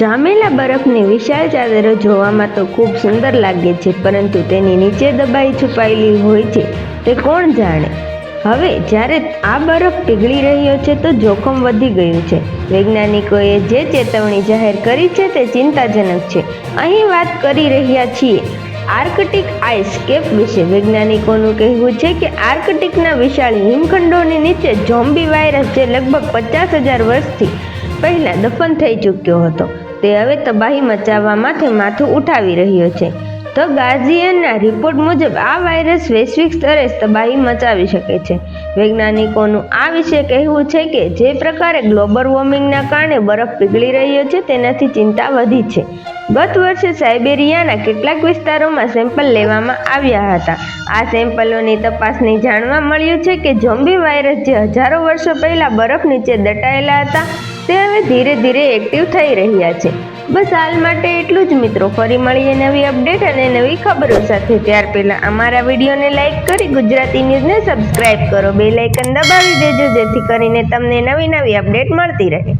જામેલા બરફની વિશાળ ચાદરો જોવામાં તો ખૂબ સુંદર લાગે છે, પરંતુ તેની નીચે દબાઈ છુપાયેલી હોય છે, તે કોણ જાણે? હવે, જ્યારે આ બરફ પીગળી રહ્યો છે, તો જોખમ વધી ગયું છે. વૈજ્ઞાનિકોએ જે ચેતવણી જાહેર કરી છે, તે ચિંતાજનક છે. અહીં વાત કરી રહ્યા છીએ આર્કટિક આઇસ કેપ વિશે. વૈજ્ઞાનિકોનું કહેવું છે કે આર્કટિકના વિશાળ હિમખંડોની નીચે ઝોમ્બી વાયરસ જે લગભગ પચાસ હજાર વર્ષથી પહેલાં દફન થઈ ચૂક્યો હતો. તે હવે તબાહી મચાવવા માટે માથું ઉઠાવી રહ્યો છે. ધ ગાર્જિયનના રિપોર્ટ મુજબ આ વાયરસ વૈશ્વિક સ્તરે તબાહી મચાવી શકે છે. વૈજ્ઞાનિકોનું આ વિશે કહેવું છે કે જે પ્રકારે ગ્લોબલ વોર્મિંગના કારણે બરફ પીગળી રહ્યો છે તેનાથી ચિંતા વધી છે. ગત વર્ષે સાઇબેરિયાના કેટલાક વિસ્તારોમાં સેમ્પલ લેવામાં આવ્યા હતા. આ સેમ્પલોની તપાસની જાણવા મળ્યું છે કે ઝોમ્બી વાયરસ જે હજારો વર્ષો પહેલાં બરફ નીચે દટાયેલા હતા તે હવે ધીરે ધીરે એક્ટિવ થઈ રહ્યા છે. બસ હાલ માટે એટલું જ મિત્રો. ફરી મળીએ નવી અપડેટ અને નવી ખબરો સાથે. ત્યાર પહેલાં અમારા વિડીયોને લાઇક કરી ગુજરાતી ન્યૂઝને સબસ્ક્રાઇબ કરો. બે લાઇકન દબાવી દેજો જેથી કરીને તમને નવી નવી અપડેટ મળતી રહે.